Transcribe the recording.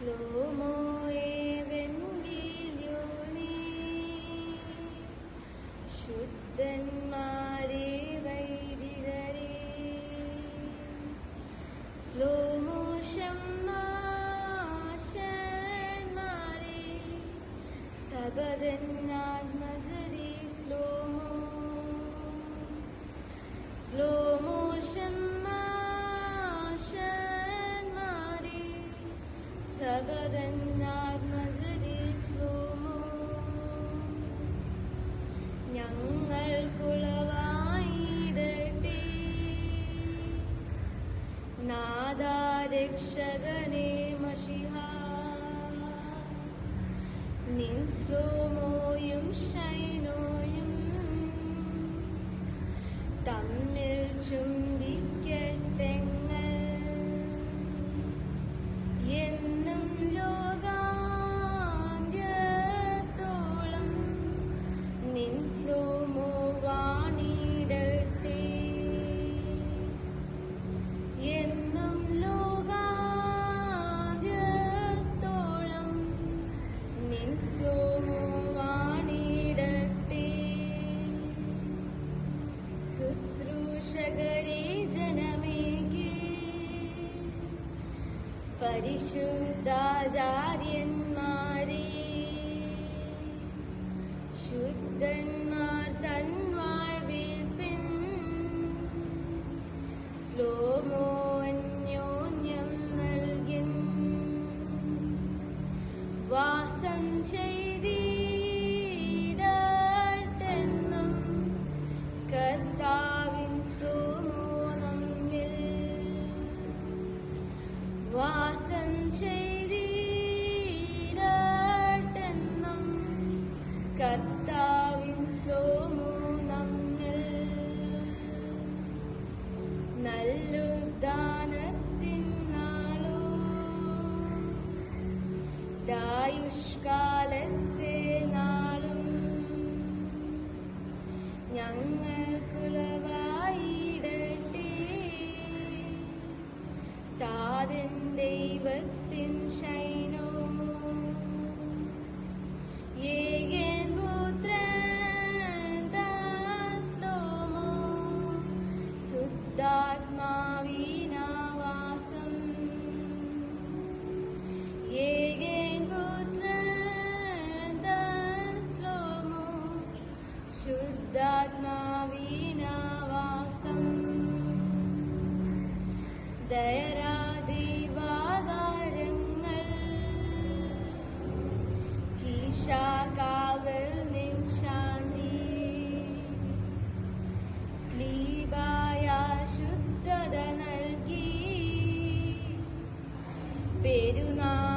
സ്ലോമോയെ വെങ്കില്യോനേ ശുദ്ധന്മാരെ വൈദികരെ slow motion മാഷന്മാരെ സബദന്നാത്മജരി slo-mo slow motion സബദന്നാത്മജരി slo-mo ഞങ്ങൾക്കുളവായിടട്ടെ നാദാരക്ഷകനെ മഷിഹ നിൻ സ്ലോമോയും ഷൈനോയും തമ്മിൽ ചുംബിക്കട്ടെങ്ങൾ ശുശ്രൂഷകരെ ജനമേകെ. പരിശുദ്ധാചാര്യന്മാരെ ശുദ്ധന്മാർ തൻവാഴ്വിൽ വാസം കർത്താവിൻ സ്ലോമോ നമ്മിൽ നല്ലുദാനത്തിൻ നാളോ ദായുഷ്കാലത്തെ നാളും ഞങ്ങൾക്കുളവായിടട്ടെ താതൻ शुद्धात्मावीनावासम् ദയരാദീപാകാരങ്ങൾ കീശാകാവൽ നിശാന്തി സ്ലീബായ ശുദ്ധത നൽകി. പെരുനാൾ